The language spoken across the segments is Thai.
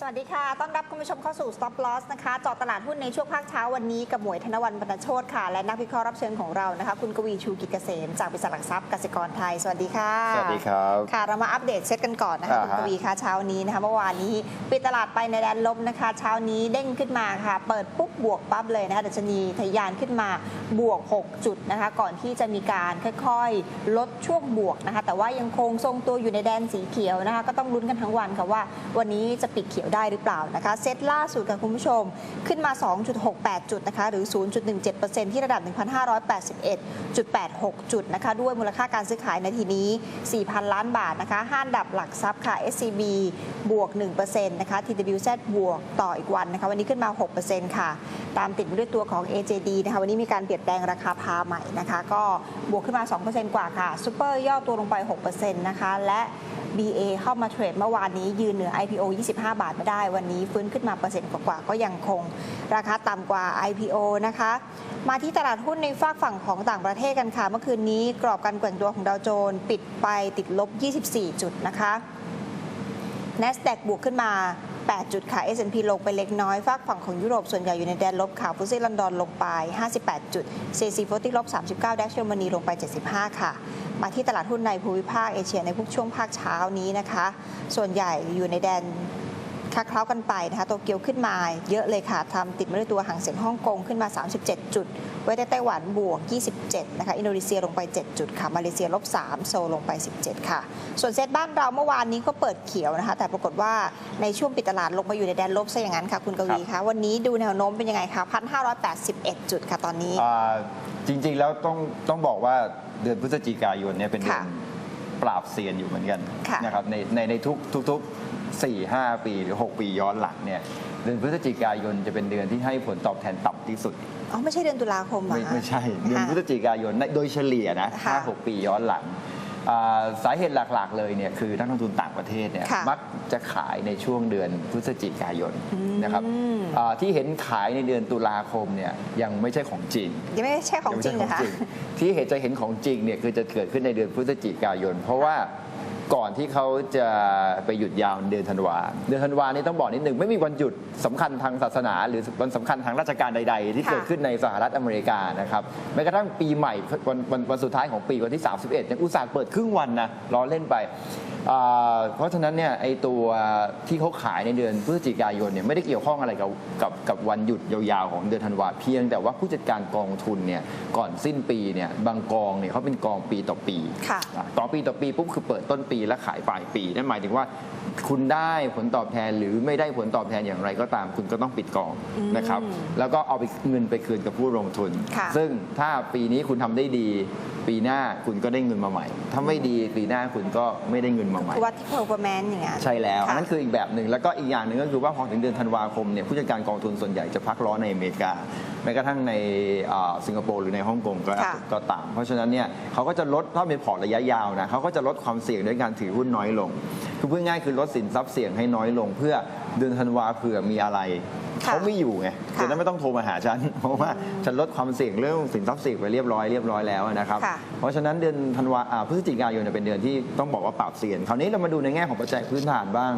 สวัสดีค่ะ ต้อนรับคุณผู้ชมเข้าสู่ Stop Loss นะคะเจาะตลาดหุ้นในช่วงภาคเช้าวันนี้กับหมวยธนวันบรรณโชตค่ะ และนักวิเคราะห์รับเชิญของเรานะคะ คุณกวีชูกิจเกษม จากบริษัทหลักทรัพย์กสิกรไทย สวัสดีค่ะ สวัสดีครับ ค่ะ เรามาอัปเดตเซ็ตกันก่อนนะคะอ่าคุณฮะกวีคะเช้านี้นะคะ เมื่อวานนี้ปิดตลาดไปในแดนลบนะคะ เช้านี้เด้งขึ้นมาค่ะ เปิดปุ๊บบวกปั๊บเลยนะคะดัชนีทะยานขึ้นมาบวก 6 จุดนะคะ ก่อนที่จะมีการค่อยๆ ลดช่วงบวกนะคะ แต่ว่ายังคงทรงตัวอยู่ในแดนสีเขียวนะคะ ก็ต้องลุ้นกันทั้งวันค่ะว่า วันนี้จะปิดเขียวได้หรือเปล่านะคะเซตล่าสุดค่ะคุณผู้ชมขึ้นมา 2.68 จุดนะคะหรือ 0.17%ที่ระดับ 1,581.86 จุดนะคะด้วยมูลค่าการซื้อขายในทีนี้ 4,000 ล้านบาทนะคะห้านดับหลักทรัพย์ค่ะ SCB บวก 1%นะคะ TWZ บวกต่ออีกวันนะคะวันนี้ขึ้นมา 6%ค่ะ ตามติดด้วยตัวของ AJD นะคะวันนี้มีการเปลี่ยนแปลงราคาพาใหม่นะคะก็บวกขึ้นมา 2%กว่าค่ะซูเปอร์ย่อตัวลงไป 6%นะคะและ BA เข้ามาเทรดเมื่อวานนี้ยืนเหนือ IPO 25 บาทไม่ได้ วันนี้ฟื้นขึ้นมาเปอร์เซ็นต์กว่าก็ยังคง ราคาต่ำกว่า IPO นะคะ มาที่ตลาดหุ้นในฝากฝั่งของต่างประเทศกันค่ะ เมื่อคืนนี้กรอบการแกว่งตัวของดาวโจนส์ปิดไปติดลบ 24 จุดนะคะ NASDAQ บวกขึ้นมา 8 จุดค่ะ S&P ลงไปเล็กน้อยฝากฝั่งของยุโรปส่วนใหญ่อยู่ในแดนลบค่ะฟุตซี่ลอนดอนลงไป 58 จุด CAC 40ลบ 39 ดัชเชลมานีลงไป 75 ค่ะ มาที่ตลาดหุ้นในภูมิภาคเอเชียในพวกช่วงภาคเช้านี้นะคะ ส่วนใหญ่อยู่ในแดน คล้าเคล้ากันไปนะคะโตเกียวขึ้นมาเยอะเลยค่ะทำติดมาด้วยตัวหางเสียงฮ่องกงขึ้นมา 37 จุด ไว้ได้ไต้หวันบวก 27 นะคะ อินโดนีเซียลงไป 7 จุดค่ะ มาเลเซียลบ 3 โซลลงไป 17 ค่ะ ส่วนเซตบ้านเราเมื่อวานนี้ก็เปิดเขียวนะคะ แต่ปรากฏว่าในช่วงปิดตลาดลงมาอยู่ในแดนลบซะอย่างนั้นค่ะ คุณกวีคะวันนี้ดูแนวโน้มเป็นยังไงคะ1,581 จุดค่ะตอนนี้อ่าจริงๆแล้วต้องต้องบอกว่าเดือนพฤศจิกายนเนี่ยเป็นเดือนค่ะปราบเซียนอยู่เหมือนกันค่ะนะครับในในในทุกทุก ทุกสี่ห้าปีหรือ 6 ปีย้อนหลังเนี่ยเดือนพฤศจิกายนจะเป็นเดือนที่ให้ผลตอบแทนต่ำที่สุด อ๋อ ไม่ใช่เดือนตุลาคมเหรอไม่คะไม่ใช่ เดือนค่ะพฤศจิกายนในโดยเฉลี่ยนะค่ะห้าหกปีย้อนหลังอ่าสาเหตุหลักๆ เลยเนี่ยคือนักลงทุนต่างประเทศเนี่ยค่ะมักจะขายในช่วงเดือนพฤศจิกายนอืมนะครับอ่าที่เห็นขายในเดือนตุลาคมเนี่ยยังไม่ใช่ของจริงยังไม่ใช่ของจริงยังนะไม่คะใช่ของจริงที่เห็นจะเห็นของจริงเนี่ยคือจะเกิดขึ้นในเดือนพฤศจิกายน เพราะว่า ก่อนที่เขาจะไปหยุดยาวเดือนธันวาเดือนธันวานี่ต้องบอกนิดหนึ่งไม่มีวันหยุดสำคัญทางศาสนา หรือวันสำคัญทางราชการใด ๆ ที่เกิดขึ้นในสหรัฐอเมริกานะครับแม้กระทั่งปีใหม่วันวันวันสุดท้ายของปีวันที่ 31ยังอุตส่าห์เปิดครึ่งวันนะล้อเล่นไป อ่าเพราะฉะนั้นเนี่ยไอตัวที่เขาขายในเดือนพฤศจิกายนเนี่ยไม่ได้เกี่ยวข้องอะไรกับกับกับวันหยุดยาวๆของเดือนธันวาเพียง แต่ว่าผู้จัดการกองทุนเนี่ยก่อนสิ้นปีเนี่ยบางกองเนี่ยเขาเป็นกองปีต่อปีค่ะ อะต่อปีต่อปีปุ๊บคือเปิดต้นปีและขายปลายปีนั่นหมายถึงว่า คุณได้ผลตอบแทนหรือไม่ได้ผลตอบแทนอย่างไรก็ตาม คุณก็ต้องปิดกองอืมนะครับ แล้วก็เอาไปเงินไปคืนกับผู้ลงทุน ค่ะ ซึ่งถ้าปีนี้คุณทำได้ดี ปีหน้าคุณก็ได้เงินมาใหม่ ถ้าไม่ดีปีหน้าคุณก็ไม่ได้เงินมาใหม่คือวัดที่ performance อย่างเงี้ยใช่แล้วค่ะนั่นคืออีกแบบหนึ่งแล้วก็อีกอย่างหนึ่งก็คือว่าพอถึงเดือนธันวาคมเนี่ยผู้จัดการกองทุนส่วนใหญ่จะพักร้อนในอเมริกาแม้กระทั่งในอ่าสิงคโปร์หรือในฮ่องกงก็ค่ะก็ตาม เพราะฉะนั้นเนี่ยเขาก็จะลดถ้าเป็นพอร์ตระยะยาวนะเขาก็จะลดความเสี่ยงด้วยการถือหุ้นน้อยลง คือพูดง่ายๆคือลดสินทรัพย์เสี่ยงให้น้อยลง เพื่อเดือนธันวาเผื่อมีอะไรค่ะ เขาไม่อยู่ไงค่ะจะได้ไม่ต้องโทรมาหาฉัน เพราะว่าฉันลดความเสี่ยงเรื่องสินทรัพย์เสี่ยงไปเรียบร้อยเรียบร้อยแล้วนะครับค่ะเพราะฉะนั้นเดือนธันวาอ่าพฤศจิกายนเนยเป็นเดือนที่ต้องบอกว่าปรับเสียนคราวนี้เรามาดูในแง่ของปัจจัยพื้นฐานบ้าง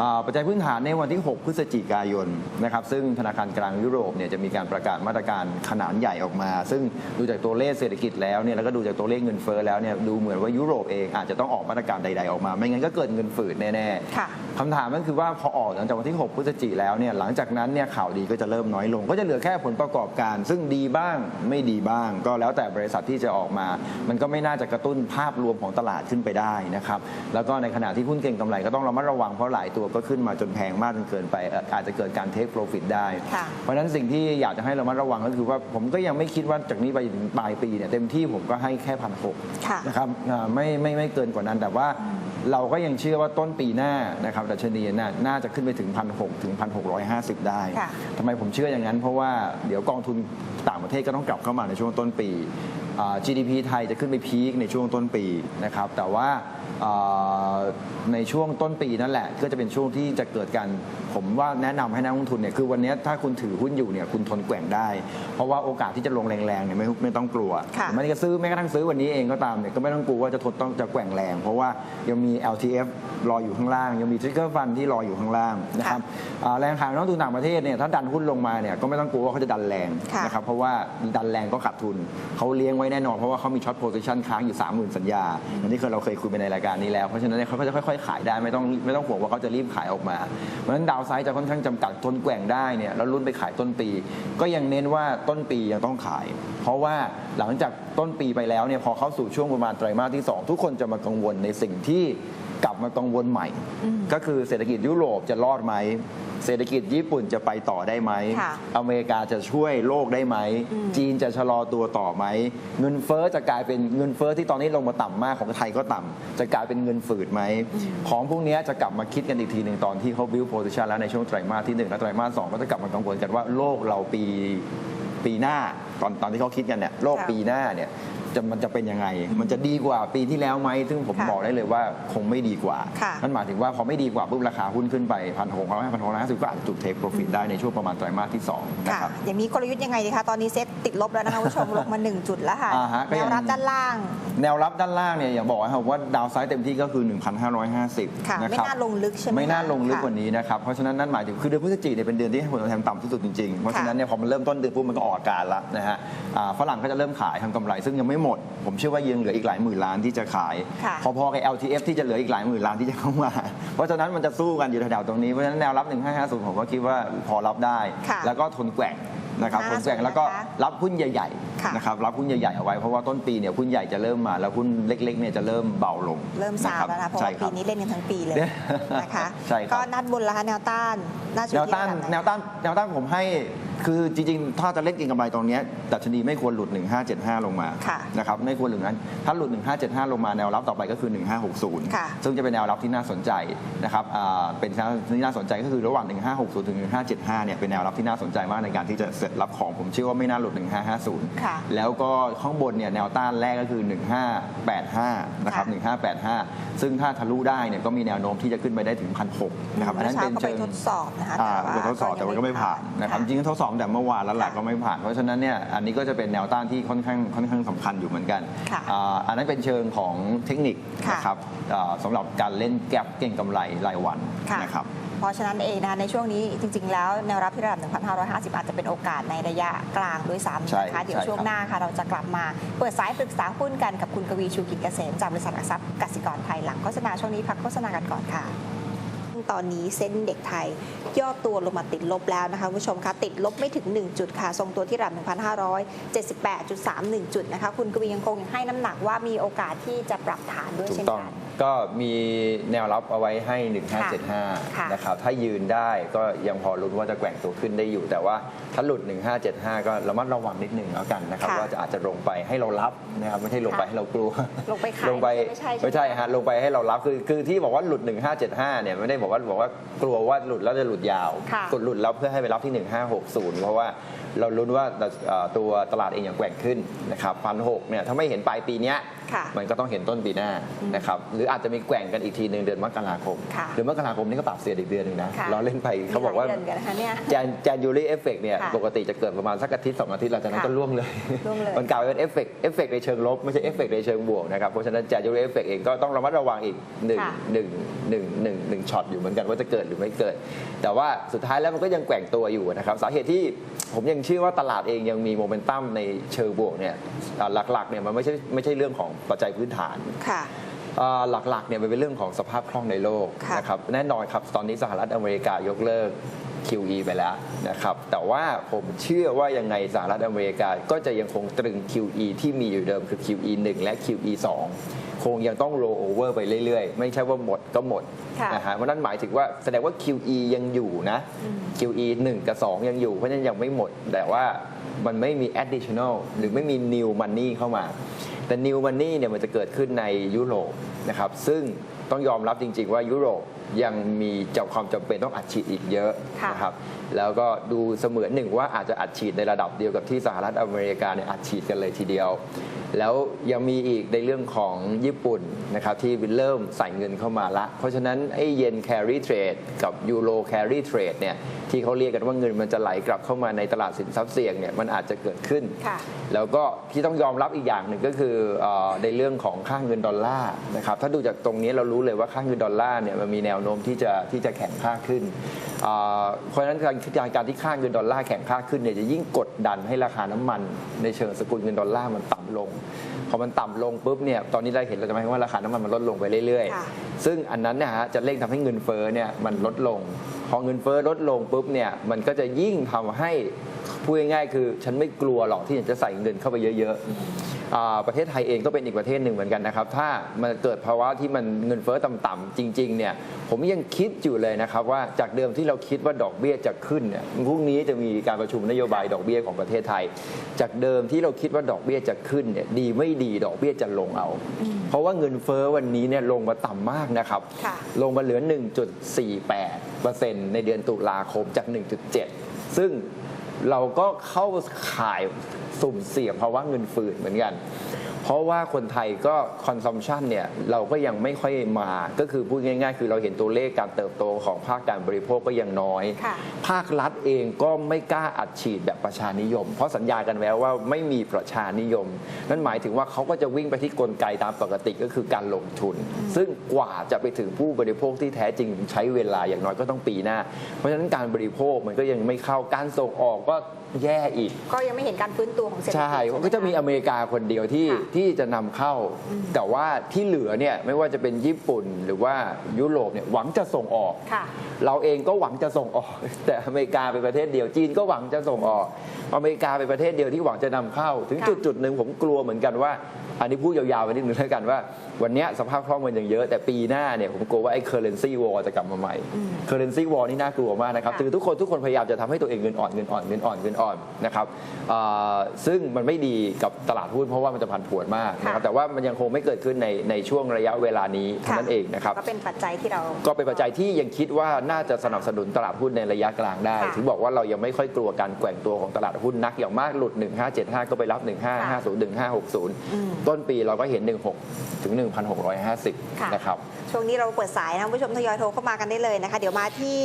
อ่าปัจจัยพื้นฐานในวันที่ 6 พฤศจิกายนนะครับซึ่งธนาคารกลางยุโรปเนี่ยจะมีการประกาศมาตรการขนาดใหญ่ออกมา ซึ่งดูจากตัวเลขเศรษฐกิจแล้วเนี่ยแล้วก็ดูจากตัวเลขเงินเฟ้อแล้วเนี่ยดูเหมือนว่ายุโรปเองอาจจะต้องออกมาตรการใด ๆออกมา ไม่งั้นก็เกิดเงินฝืดแน่ๆค่ะคำถามก็คือว่าพอออกหลังจากวันที่ 6 พฤศจิกแล้วเนี่ยหลังจากนั้นเนี่ยข่าวดีก็จะเริ่มน้อยลง ก็จะเหลือแค่ผลประกอบการ ซึ่งดีบ้างไม่ดีบ้าง ก็แล้วแต่บริษัทที่จะออกมา มันก็ไม่น่าจะกระตุ้นภาพรวมของตลาดขึ้นไปได้นะครับแล้วก็ในขณะที่หุ้นเก่งกำไรก็ต้องระมัดระวังเพราะหลายตัวก็ขึ้นมาจนแพงมากจนเกินไปเอ่ออาจจะเกิดการเทคโปรฟิตได้ค่ะเพราะฉะนั้นสิ่งที่อยากจะให้ระมัดระวังก็คือว่าผมก็ยังไม่คิดว่าจากนี้ไปถึงปลายปีเนี่ยเต็มที่ผมก็ให้แค่พันหกค่ะนะครับอ่าไม่ไม่ไม่เกินกว่านั้นแต่ว่า เราก็ยังเชื่อว่าต้นปีหน้านะครับดัชนีน่าน่าจะขึ้นไปถึงพันหถึงพันหกได้ค่ะทำไมผมเชื่ออย่างนั้น เพราะว่าเดี๋ยวกองทุนต่างประเทศก็ต้องกลับเข้ามาในช่วงต้นปีอ่า GDP ไทยจะขึ้นไปพีคในช่วงต้นปีนะครับ แต่ว่าอ่าในช่วงต้นปีนั่นแหละ ก็จะเป็นช่วงที่จะเกิดการผมว่าแนะนำให้นักลงทุนเนี่ยคือวันนี้ถ้าคุณถือหุ้นอยู่เนี่ยคุณทนแกว่งได้ เพราะว่าโอกาสที่จะลงแรงๆเนี่ยไม่ไม่ต้องกลัวค่ะไม่ได้จะซื้อแม้กระทั่งซื้อวันนี้เองก็ตามเนี่ยก็ไม่ต้องกลัวว่าจะทนต้องจะแกว่งแรง เพราะว่ายังมี LTF รออยู่ข้างล่าง ยังมี Trigger Fund ที่รออยู่ข้างล่างนะครับอ่าแรงขายนักลงทุนต่างประเทศเนี่ยถ้าดันหุ้นลงมาเนี่ยก็ไม่ต้องกลัวว่าเขาจะดันแรงค่ะนะครับเพราะว่าดันแรงก็ขาดทุนเขาเลี้ยงไว้แน่นอน เพราะว่าเขามีช็อตโพซิชันค้างอยู่ 30,000 สัญญาอันนี้เคยเราเคยคุยไปในรายการนี้แล้ว เพราะฉะนั้นเนี่ยเขาก็จะค่อยๆ ขายได้ไม่ต้องไม่ต้องห่วงว่าเขาจะรีบขายออกมา เพราะฉะนั้นดาวไซด์จะค่อนข้างจำกัดทนแกว่งได้เนี่ยแล้วรุ่นไปขายต้นปี ก็ยังเน้นว่าต้นปียังต้องขาย เพราะว่าหลังจากต้นปีไปแล้วเนี่ยพอเข้าสู่ช่วงประมาณไตรมาสที่ 2 ทุกคนจะมากังวลในสิ่งที่กลับมากังวลใหม่ ก็คือเศรษฐกิจยุโรปจะรอดไหม เศรษฐกิจญี่ปุ่นจะไปต่อได้ไหม ค่ะอเมริกาจะช่วยโลกได้ไหมจีนจะชะลอตัวต่อไหม เงินเฟ้อจะกลายเป็นเงินเฟ้อที่ตอนนี้ลงมาต่ำมากของไทยก็ต่ำจะกลายเป็นเงินฝืดไหม ของพวกเนี้ยจะกลับมาคิดกันอีกทีหนึ่งตอนที่เขา build position แล้วในช่วงไตรมาสที่ 1 และไตรมาส2ก็จะกลับมากังวลกันว่าโลกเราปีปีหน้าตอนตอนที่เขาคิดกันเนี่ยโลกค่ะ ปีหน้าเนี่ย จะมันจะเป็นยังไง มันจะดีกว่าปีที่แล้วไหมซึ่งผมค่ะบอกได้เลยว่าคงไม่ดีกว่าค่ะนั่นหมายถึงว่าพอไม่ดีกว่าปุ๊บราคาหุ้นขึ้นไปพันหกร้อยพันหกร้อยห้าสิบก็อาจจะถูกเทคโปรฟิตได้ในช่วงประมาณไตรมาสที่สองนะค่ะครับอย่างนี้กลยุทธ์ยังไงดีคะตอนนี้เซ็ตติดลบแล้วนะคะคุณผู้ชมลงมา 1 จุดแล้วค่ะอ่าฮะก็แนยังวรับด้านล่าง แนวรับด้านล่างเนี่ยอย่างบอกนะครับว่าดาวไซด์เต็มที่ก็คือ 1,550ค่ะนะไม่ครับน่าลงลึกใช่ไหมไม่น่าลงลึกค่ะกว่านี้นะครับเพราะฉะนั้นนั่นหมายถึงคือเดือนพฤศจิกเนี่ยเป็นเดือนที่ให้ผลตอบแทนต่ำที่สุดจริงๆเพราะฉะนั้นเนี่ยพอมันเริ่มต้นเดือนปุ๊บมันก็ออกอาการแล้วนะฮะอ่าฝรั่งก็จะเริ่มขายทำกำไรซึ่งยังไม่หมด ผมเชื่อว่ายังเหลืออีกหลายหมื่นล้านที่จะขาย ค่ะพอๆกับ LTF ที่จะเหลืออีกหลายหมื่นล้านที่จะเข้ามา เพราะฉะนั้นมันจะสู้กันอยู่แถวๆตรงนี้ เพราะฉะนั้นแนวรับ 1550 ผมก็คิดว่าพอรับได้ ค่ะแล้วก็ทนแกว่งนะครับทนแกว่งแล้วก็นะคะรับหุ้นใหญ่ค่ะๆนะครับรับหุ้นใหญ่ๆเอาไว้เพราะว่าต้นปีเนี่ยหุ้นใหญ่จะเริ่มมาแล้วหุ้นเล็กๆเนี่ยจะเริ่มเบาลงเริ่มซาคบแล้วนะเพราะใช่ว่าคปีรับนี้เล่นกันทั้งปีเลยเนี่ยนะคะ ใช่ครับ ก็นัดบนแล้วคะแนวต้านน่าจะอแนยู่วที่ต้านระดับไหแนวต้านแนวต้านผมให้ คือจริงๆ ถ้าจะเล่นเกินกำไรตรงเนี้ยดัชนีไม่ควรหลุด 1575 ลงมาค่ะนะครับไม่ควรหลุดนั้น ถ้าหลุด 1575 ลงมาแนวรับต่อไปก็คือ 1560ค่ะซึ่งจะเป็นแนวรับที่น่าสนใจนะครับอ่าเป็นแนวที่น่าสนใจก็คือระหว่าง 1560 ถึง 1575 เนี่ยเป็นแนวรับที่น่าสนใจมากในการที่จะเสร็จรับของผมเชื่อว่าไม่น่าหลุด 1550ค่ะแล้วก็ข้างบนเนี่ยแนวต้านแรกก็คือ 1585 นะครับ 1585 ซึ่งถ้าทะลุได้เนี่ยก็มีแนวโน้มที่จะขึ้นไปได้ถึง1,600นะครับอันนั้นเป็นเช้าก็ไปเชิงทดสอบนะคะอ่าแต่ว่าเป็นทดสอบแต่ว่าก็ไม่ผ่านนะครับจริงๆทดสอบแต่เมื่อวานแล้วแหละค่ะก็ไม่ผ่าน เพราะฉะนั้นเนี่ยอันนี้ก็จะเป็นแนวต้านที่ค่อนข้างค่อนข้างสำคัญอยู่เหมือนกันค่ะอ่าอันนั้นเป็นเชิงของเทคนิคค่ะ นะครับอ่าสำหรับการเล่นแก็บเก่งกำไรรายวันค่ะ นะครับ เพราะฉะนั้นเองนะคะในช่วงนี้จริง ๆ แล้วแนวรับที่ระดับ 1,550 อาจจะเป็นโอกาสในระยะกลางด้วยซ้ำใช่นะคะ เดี๋ยวใช่ช่วงครับ หน้าค่ะ เราจะกลับมาเปิดสายปรึกษาหุ้นกันกับคุณกวีชูกิจเกษมจากบริษัทหลักทรัพย์กสิกรไทยหลังโฆษณาช่วงนี้พักโฆษณากันก่อนค่ะ ตอนนี้เซ็นเด็กไทย ย่อตัวลงมาติดลบแล้วนะคะคุณผู้ชมคะติดลบไม่ถึง 1 จุดค่ะ ทรงตัวที่ระดับ1,578.31 จุดนะคะ คุณกวียังคงให้น้ำหนักว่ามีโอกาสที่จะปรับฐานด้วยเช่นกัน ก็มีแนวรับเอาไว้ให้ ค่ะ1575 นะครับ ถ้ายืนได้ก็ยังพอลุ้นว่าจะแกว่งตัวขึ้นได้อยู่ แต่ว่าถ้าหลุด 1575 ก็ระมัดระวังนิดหนึงแล้วกันนะครับ ค่ะว่าจะอาจจะลงไปให้เรารับนะครับ ไม่ใช่ลงไปค่ะให้เรากลัวลงไปขายลงไปไม่ใช่ใช่ไหม ไม่ใช่ฮะลงไปให้เรารับคือคือที่บอกว่าหลุด 1575 เนี่ยไม่ได้บอกว่าบอกว่ากลัวว่าหลุดแล้วจะหลุดยาวค่ะ กดหลุดแล้วเพื่อให้ไปรับที่ 1560 เพราะว่าเราลุ้นว่าเอ่อตัวตลาดเองยังแกว่งขึ้นนะครับพันหกเนี่ยถ้าไม่เห็นปลายปีเนี้ย ค่ะ มันก็ต้องเห็นต้นปีหน้านะครับหรืออาจจะมีแกว่งกันอีกทีหนึ่งเดือนมกราคมค่ะเดือนมกราคมนี่ก็ปรับเสียอีกเดือนหนึ่งนะค่ะเราเล่นไปเขาบอกว่ามีหลยเดือนกันนะคะเนี่ย แจนแจนยูรี่เอฟเฟกเนี่ยค่ะปกติจะเกิดประมาณสักอาทิตย์สองอาทิตย์หลังจากนั้นค่ะก็ล่วงเลยล่วงเลยมันกลายเป็นเอฟเฟกเอฟเฟกในเชิงลบไม่ใช่เอฟเฟกในเชิงบวกนะครับเพราะฉะนั้นแจนยูรี่เอฟเฟกเองก็ต้องระมัดระวังอีกหนึ่งค่ะ หนึ่งหนึ่งหนึ่งหนึ่งช็อตอยู่เหมือนกันว่าจะเกิดหรือไม่เกิด แต่ว่าสุดท้ายแล้วมันก็ยังแกว่งตัวอยู่นะครับสาเหตุที่ผมยังเชื่อว่าตลาดเองยังมีโมเมนตัมในเชิงบวกเนี่ยอ่าหลักๆเนี่ยมันไม่ใช่ไม่ใช่เรื่องของปัจจัยพื้นฐาน ค่ะอ่า หลักๆเนี่ยมันเป็นเรื่องของสภาพคล่องในโลกค่ะนะครับแน่นอนครับตอนนี้สหรัฐอเมริกายกเลิก QE ไปแล้วนะครับแต่ว่าผมเชื่อว่ายังไงสหรัฐอเมริกาก็จะยังคงตรึง QE ที่มีอยู่เดิมคือ QE 1 และ QE 2 คงยังต้อง roll over ไปเรื่อยๆ ไม่ใช่ว่าหมดก็หมดค่ะนะฮะเพราะนั้นหมายถึงว่าแสดงว่า QE ยังอยู่นะ QE 1 กับ 2 ยังอยู่เพราะฉะนั้นยังไม่หมด แต่ว่ามันไม่มี additional หรือไม่มี new money เข้ามา แต่ new money เนี่ยมันจะเกิดขึ้นในยุโรปนะครับซึ่งต้องยอมรับจริง ๆ ว่ายุโรปยังมีเจ้าความจำเป็นต้องอัดฉีดอีกเยอะค่ะนะครับแล้วก็ดูเสมือนหนึ่งว่าอาจจะอัดฉีดในระดับเดียวกับที่สหรัฐอเมริกาเนี่ยอัดฉีดกันเลยทีเดียว แล้วยังมีอีกในเรื่องของญี่ปุ่นนะครับที่เริ่มใส่เงินเข้ามาละ เพราะฉะนั้นไอ้เยน carry trade กับยูโร carry trade เนี่ย ที่เขาเรียกกันว่าเงินมันจะไหลกลับเข้ามาในตลาดสินทรัพย์เสี่ยงเนี่ยมันอาจจะเกิดขึ้น ค่ะ แล้วก็ที่ต้องยอมรับอีกอย่างหนึ่งก็คือเออในเรื่องของค่าเงินดอลลาร์นะครับถ้าดูจากตรงนี้เรารู้เลยว่าค่าเงินดอลลาร์เนี่ยมันมีแนวโน้มที่จะที่จะแข็งค่าขึ้นเอ่อเพราะฉะนั้นการการที่ค่าเงินดอลลาร์แข็งค่าขึ้นเนี่ยจะยิ่งกดดันให้ราคาน้ำมันในเชิงสกุลเงินดอลลาร์มันต่ำลง พอมันต่ำลงปุ๊บเนี่ยตอนนี้เราเห็นเราจะหมายความว่าราคาน้ำมันมันลดลงไปเรื่อย ค่ะ ๆ ซึ่งอันนั้นเนี่ยฮะจะเร่งทำให้เงินเฟ้อเนี่ยมันลดลง พอเงินเฟ้อลดลงปุ๊บเนี่ยมันก็จะยิ่งทำให้พูดง่ายๆคือ ฉันไม่กลัวหรอกที่จะใส่เงินเข้าไปเยอะ ๆ ประเทศไทยเองก็เป็นอีกประเทศหนึ่งเหมือนกันนะครับ ถ้ามันเกิดภาวะที่มันเงินเฟ้อต่ำๆจริงๆเนี่ยผมยังคิดอยู่เลยนะครับว่าจากเดิมที่เราคิดว่าดอกเบี้ยจะขึ้นเนี่ยพรุ่งนี้จะมีการประชุมนโยบายดอกเบี้ยของประเทศไทย จากเดิมที่เราคิดว่าดอกเบี้ยจะขึ้นเนี่ยดีไม่ดีดอกเบี้ยจะลงเอา เพราะว่าเงินเฟ้อวันนี้เนี่ยลงมาต่ำมากนะครับค่ะลงมาเหลือ 1.48%ในเดือนตุลาคมจาก 1.7 ซึ่ง เราก็เข้าข่ายสุ่มเสี่ยงภาวะเงินฝืดเหมือนกัน ราะว่าคนไทยก็คอนซัมชันเนี่ยเราก็ยังไม่ค่อยมา ก็คือพูดง่าย ๆ คือเราเห็นตัวเลขการเติบโตของภาคการบริโภคก็ยังน้อยค่ะภาครัฐเองก็ไม่กล้าอัดฉีดแบบประชานิยม เพราะสัญญากันแล้วว่าไม่มีประชานิยม นั่นหมายถึงว่าเขาก็จะวิ่งไปที่กลไกตามปกติก็คือการลงทุน ซึ่งกว่าจะไปถึงผู้บริโภคที่แท้จริงใช้เวลาอย่างน้อยก็ต้องปีหน้า เพราะฉะนั้นการบริโภคมันก็ยังไม่เข้าการส่งออกก็แย่อีก ก็ยังไม่เห็นการฟื้นตัวของเศรษฐกิจใช่ไหก็จะมีอเมริกาคนเดียวที่ค่ะที่จะนำเข้า แต่ว่าที่เหลือเนี่ยไม่ว่าจะเป็นญี่ปุ่นหรือว่ายุโรปเนี่ยหวังจะส่งออก ค่ะ เราเองก็หวังจะส่งออก แต่อเมริกาเป็นประเทศเดียวจีนก็หวังจะส่งออก อเมริกาเป็นประเทศเดียวที่หวังจะนำเข้า ถึงค่ะ จุดจุดหนึ่งผมกลัวเหมือนกันว่า อันนี้พูดยาวๆไปนิดนึงแล้วกันว่า วันเนี้ยสภาพคล่องมันยังเยอะแต่ปีหน้าเนี่ยผมกลัวว่าไอ้ currency war จะกลับมาใหม่ currency war นี่น่ากลัวมากนะครับค่ะ คือทุกคนทุกคนพยายามจะทำให้ตัวเองเงินอ่อนเงินอ่อนเงินอ่อนเงินอ่อนนะครับอ่าซึ่งมันไม่ดีกับตลาดหุ้นเพราะว่ามันจะผันผวนมากนะครับแต่ว่ามันยังคงไม่เกิดขึ้นในในช่วงระยะเวลานี้เท่านั้นเองนะครับก็เป็นปัจจัยที่เราก็เป็นปัจจัยที่ยังคิดว่าน่าจะสนับสนุนตลาดหุ้นในระยะกลางได้ค่ะถึงบอกว่าเรายังไม่ค่อยกลัวการแกว่งตัวของตลาดหุ้นนักอย่างมากหลุด 1575 ก็ไปรับ 1550 1560 ต้นปีเราก็เห็น 16 ถึง 1,650ค่ะนะครับช่วงนี้เราเปิดสายนะคุณผู้ชมทยอยโทรเข้ามากันได้เลยนะคะ เดี๋ยวมาที่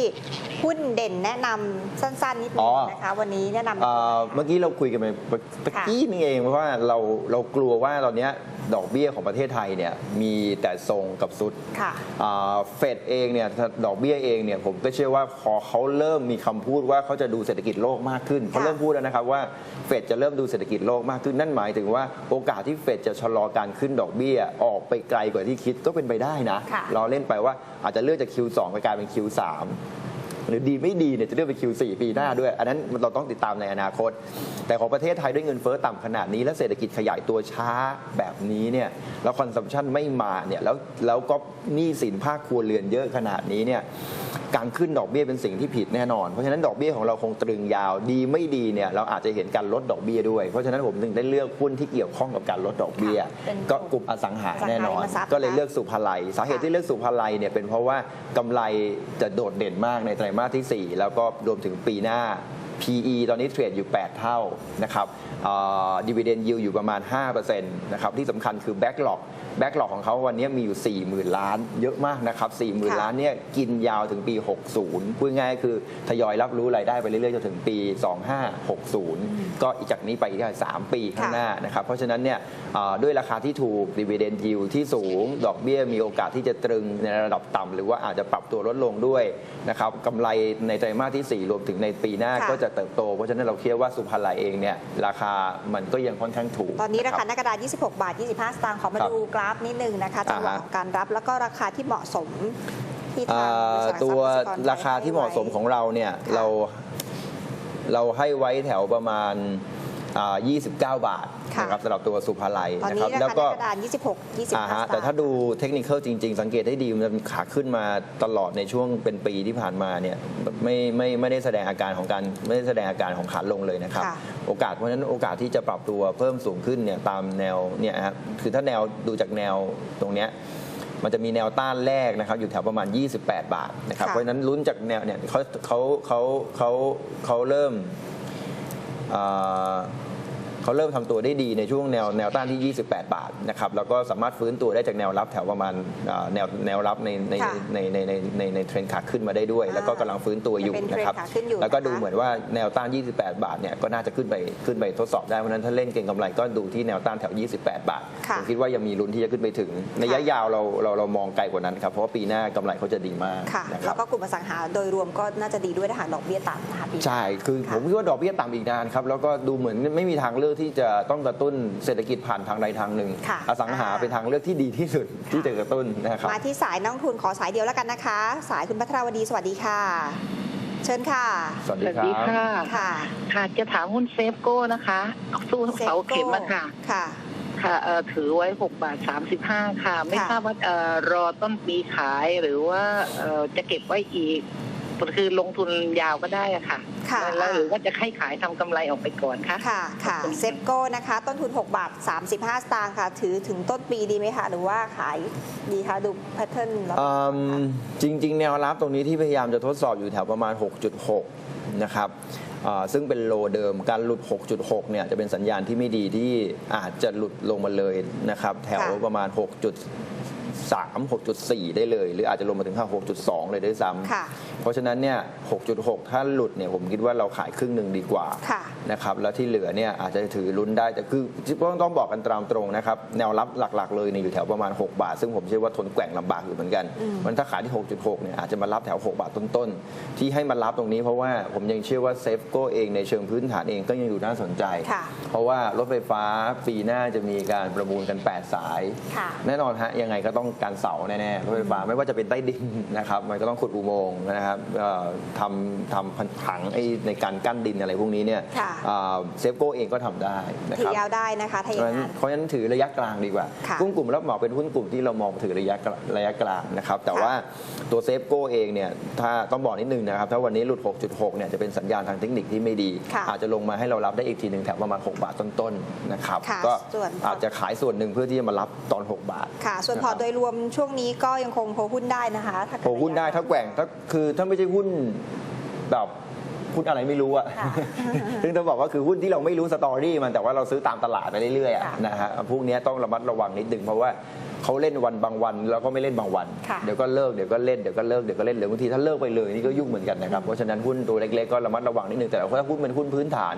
หุ้นเด่นแนะนำสั้นๆนิดนึอ๋งอนะคะ วันนี้แนะนำเอ่อเมื่อกี้เราคุยกันไปเมื่อกี้นี่เองเพราะว่าเราเรากลัวว่าตอนเนี้ยดอกเบี้ยของประเทศไทยเนี่ยมีแต่ทรงกับสุดค่ะเฟดเองเนี่ยดอกเบี้ยเองเนี่ยผมก็เชื่อว่าพอเขาเริ่มมีคำพูดว่าเขาจะดูเศรษฐกิจโลกมากขึ้นเขาเริ่มพูดแล้วนะครับว่าเฟดจะเริ่มดูเศรษฐกิจโลกมากขึ้นนั่นหมายถึงว่าโอกาสที่เฟดจะชะลอการขึ้นดอกเบี้ยออกไปไกลกว่าที่คิดก็เป็นไปได้นะค่ะเราเล่นไปว่าอาจจะเลื่อนจาก Q2 ไปกลายเป็น Q3 หรือดีไม่ดีเนี่ยจะเลื่อนไป Q4 ปีหน้าด้วย อันนั้นเราต้องติดตามในอนาคต แต่ของประเทศไทยด้วยเงินเฟ้อต่ำขนาดนี้ และเศรษฐกิจขยายตัวช้าแบบนี้เนี่ยแล้วคอนซัมชันไม่มาเนี่ยแล้วแล้วก็หนี้สินภาคครัวเรือนเยอะขนาดนี้เนี่ย การขึ้นดอกเบี้ยเป็นสิ่งที่ผิดแน่นอน เพราะฉะนั้นดอกเบี้ยของเราคงตรึงยาวดีไม่ดีเนี่ยเราอาจจะเห็นการลดดอกเบี้ยด้วย เพราะฉะนั้นผมถึงได้เลือกหุ้นที่เกี่ยวข้องกับการลดดอกเบี้ยเป็นก็กลุ่มอสังหาแน่นอนอสังหาริมทรัพย์ก็เลยนะเลือกสุภาลัย สาเหตุที่เลือกสุภาลัยเนี่ยเป็นเพราะว่ากำไรจะโดดเด่นมากในไตรมาสที่ 4 แล้วก็รวมถึงปีหน้า PE ตอนนี้เทรดอยู่ 8 เท่านะครับดีเวเดนยิวอยู่ประมาณ 5%นะครับที่สำคัญคือแบ็กหลอก แบ็กหลอกของเขาวันนี้มีอยู่ 40,000 ล้าน เยอะมากนะครับ 40,000ค่ะล้านเนี่ยกินยาวถึงปี 60 พูดง่ายๆคือทยอยรับรู้รายได้ไปเรื่อยๆจนถึงปี 2560 ก็อีกจากนี้ไปอีก3ปีข้างหน้านะครับ เพราะฉะนั้นเนี่ยอ่าด้วยราคาที่ถูกดีเวเดนยิวที่สูง ดอกเบี้ยมีโอกาสที่จะตรึงในระดับต่ำหรือว่าอาจจะปรับตัวลดลงด้วยนะครับกำไรในไตรมาสที่ 4 รวมถึงในปีหน้าค่ะก็จะเติบโต เพราะฉะนั้นเราคิดว่าสุภาลัยเองเนี่ยราคามันก็ยังค่อนข้างถูก ตอนนี้ราคาะหน้ากระดาษ 26 บาท 25 สตางค์ขอมาครับดูกราฟนิดนึงนะคะจังหวะอ่าฮะของการรับแล้วก็ราคาที่เหมาะสมที่อ่ทางบริษัทหลักทรัพย์ตัวกสิกไทยราคาที่เหมาะสมให้ไว้ของเราเนี่ยค่ะเราเราให้ไว้แถวประมาณ อ่า29 บาทค่ะ นะครับสำหรับตัวสุภาลัยตอนนะนี้ครับ ราแล้วคาหก็น้ากระดาน26 25อ่าสฮะตางค์แต่ถ้าดูเทคนิคจริง ๆ สังเกตให้ดีมันขาขึ้นมาตลอดในช่วงเป็นปีที่ผ่านมาเนี่ยไม่ไม่ไม่ได้แสดงอาการของการไม่ได้แสดงอาการของขาลงเลยนะครับ ค่ะ โอกาสเพราะฉะนั้นโอกาสที่จะปรับตัวเพิ่มสูงขึ้นเนี่ยตามแนวเนี่ยฮะคือถ้าแนวดูจากแนวตรงเนี้ยมันจะมีแนวต้านแรกนะครับอยู่แถวประมาณ 28 บาทนะครับค่ะ เพราะฉะนั้นลุ้นจากแนวเนี่ยเขาเขาเขาเขาเขาเริ่มเอ่อ เขาเริ่มทำตัวได้ดีในช่วงแนวแนวต้านที่ 28 บาทนะครับแล้วก็สามารถฟื้นตัวได้จากแนวรับแถวประมาณเอ่อแนวแนวรับในในค่ะในในในในในเทรนขาขึ้นมาได้ด้วยอ่าแล้วก็กำลังฟื้นตัวอยู่ยังเป็นนะครับเทรนขาขึ้นอยู่แล้วก็นะคะดูเหมือนว่าแนวต้าน 28 บาทเนี่ยก็น่าจะขึ้นไปขึ้นไปทดสอบได้เพราะฉะนั้นถ้าเล่นเก็งกำไรก็ดูที่แนวต้านแถว 28 บาทค่ะผมคิดว่ายังมีลุ้นที่จะขึ้นไปถึงในระยะยาวเราเราเรามองไกลกว่านั้นครับเพราะว่าปีหน้ากำไรเขาจะดีมากค่ะนะคแล้รัวบก็กลุ่มอสังหาโดยรวมก็น่าจะดีด้วยถ้าหากดอกเบี้ยต่ำนะคะปีนี้ใช่คือค่ะผมคิดว่าดอกเบี้ยต่ำอีกนานครับแล้วก็ดูเหมือนไม่มีทางเลือกที่จะต้องกระตุ้นเศรษฐกิจผ่านทางใดทางหนึ่ง ค่ะอสังหาอ่า เป็นทางเลือกที่ดีที่สุดที่จะกระตุ้นนะครับ มาที่สายนักลงทุนขอสายเดียวแล้วกันนะคะ สายคุณพัทรวดีสวัสดีค่ะ เชิญค่ะสวัสสดีวัสครัดีบค่ะ ค่ะค่ะ จะถามหุ้นเซฟโก้นะคะ สู้เสาเข็มอะค่ะ ค่ะ ค่ะเอ่อถือไว้6บาท35ค่ะ ไม่ค่ะ ทราบว่าเอ่อรอต้นปีขายหรือว่าเอ่อจะเก็บไว้อีก คือลงทุนยาวก็ได้อะค่ะ ค่ะแล้วหรือว่าจะให้ขายทำกำไรออกไปก่อนคะค่ะค่ะเซฟโก้นะคะ ต้นทุน 6 บาท 35 สตางค์ค่ะ ถือถึงต้นปีดีไหมคะ หรือว่าขายดีคะดูแพทเทิร์นแล้วอืมจริง ๆ แนวรับตรงนี้ที่พยายามจะทดสอบอยู่แถวประมาณ 6.6 นะครับอ่าซึ่งเป็นโลเดิมการหลุด 6.6 เนี่ยจะเป็นสัญญาณที่ไม่ดีที่อาจจะหลุดลงมาเลยนะครับ แถวค่ะประมาณ 6.3 6.4 ได้เลย หรืออาจจะลงมาถึง6.2 เลยด้วยซ้ำค่ะเพราะฉะนั้นเนี่ย6.6 ถ้าหลุดเนี่ยผมคิดว่าเราขายครึ่งหนึ่งดีกว่าค่ะ นะครับแล้วที่เหลือเนี่ยอาจจะถือลุ้นได้แต่คือต้องต้องบอกกันตามตรงนะครับแนวรับหลักๆเลยเนี่ยอยู่แถวประมาณ 6 บาท ซึ่งผมเชื่อว่าทนแกว่งลำบากอยู่เหมือนกันอืมมันถ้าขายที่ 6.6เนี่ยอาจจะมารับแถว 6 บาทต้นๆ ที่ให้มารับตรงนี้เพราะว่าผมยังเชื่อว่าเซฟโกเองในเชิงพื้นฐานเองก็ยังอยู่น่าสนใจ ค่ะเพราะว่ารถไฟฟ้าปีหน้าจะมีการประมูลกัน 8 สาย ค่ะ แน่นอนฮะยังไงก็ต้องการเสาแน่ๆรถไฟฟ้าไม่ว่าจะเป็นใต้ดิน นะครับมันก็ต้องขุดอุโมงค์นะครับเอ่อทำทำผังไอ้ในการกั้นดินอะไรพวกนี้เนี่ย ค่ะเซฟโกเองก็ทำได้นะถืคอรับยาวได้นะคะถ้าอเพย่าราะงฉะนั้นนั้นเพราะฉะนั้นถือระยะกลางดีกว่าค่ะหุ้นกลุ่มรับเหมาเป็นหุ้นกลุ่มที่เรามองถือระยะกลางระยะกลางนะครับแต่ค่ะว่าตัวเซฟโกเองเนี่ยถ้าต้องบอกนิดนึงนะครับถ้าวันนี้หลุด 6.6 เนี่ยจะเป็นสัญญาณทางเทคนิคที่ไม่ดีค่ะอาจจะลงมาให้เรารับได้อีกทีหนึ่งแถวประมาณ 6 บาทต้นๆนะครับค่ะก็ส่วนอาจจะขายส่วนหนึ่งเพื่อที่จะมารับตอน 6 บาทค่ะส่วนพอร์ตโดยรวมช่วงนี้ก็ยังคงโฮหุ้นได้นะคะถ้าเกิโอ้หุ้นได้ถ้าแกว่งถ้าคือถ้าไม่ใช่หุ้นแบบ หุ้นอะไรไม่รู้อะค่ะซึ่งต้องบอกว่าคือหุ้นที่เราไม่รู้สตอรี่มันแต่ว่าเราซื้อตามตลาดไปเรื่อยๆอะค่ะนะฮะพวกเนี้ยต้องระมัดระวังนิดนึงเพราะว่า เขาเล่นวันบางวันแล้วก็ไม่เล่นบางวัน ค่ะเดี๋ยวก็เลิกเดี๋ยวก็เล่นเดี๋ยวก็เลิกเดี๋ยวก็เล่นหรือบางทีถ้าเลิกไปเลยนี่ก็ยุ่งเหมือนกันนะครับเพราะฉะนั้นหุ้นตัวเล็กๆก็ระมัดระวังนิดนึงแต่ถ้าหุ้นเป็นหุ้นพื้นฐาน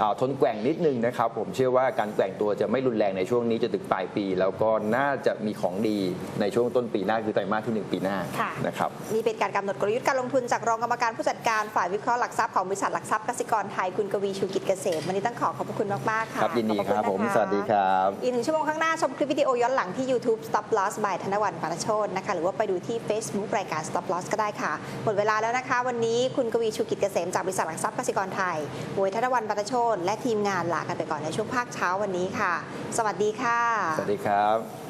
อ่าทนแกว่งนิดนึงนะครับผมเชื่อว่าการแกว่งตัวจะไม่รุนแรงในช่วงนี้จะถึงปลายปี แล้วก็น่าจะมีของดีในช่วงต้นปีหน้าคือไตรมาสที่หนึ่งปีหน้าค่ะ นะครับ นี่เป็นการกำหนดกลยุทธ์การลงทุนจากรองกรรมการผู้จัดการฝ่ายวิเคราะห์หลักทรัพย์ของบริษัทหลักทรัพย์กสิกรไทยคุณกวีชูกิจเกษมวันนี้ต้องขอขอบพระคุณมากๆค่ะครับยินดีขอครับณผมนะคะสวัสดีครับ อีกหนึ่งชั่วโมงข้างหน้าชมคลิปวิดีโอย้อนหลังที่ YouTube Stop Loss by ธนวัลย์ปานโชตนะคะหรือว่าไปดูที่ Facebook รายการ Stop Loss ก็ได้ค่ะ หมดเวลาแล้วนะคะ วันนี้คุณกวีชูกิจเกษมจากบริษัทหลักทรัพย์กสิกรไทยบวยธนวัลย์ปานโชตและทีมงานลากันไปก่อนในช่วงภาคเช้าวันนี้ค่ะ สวัสดีค่ะ สวัสดีครับ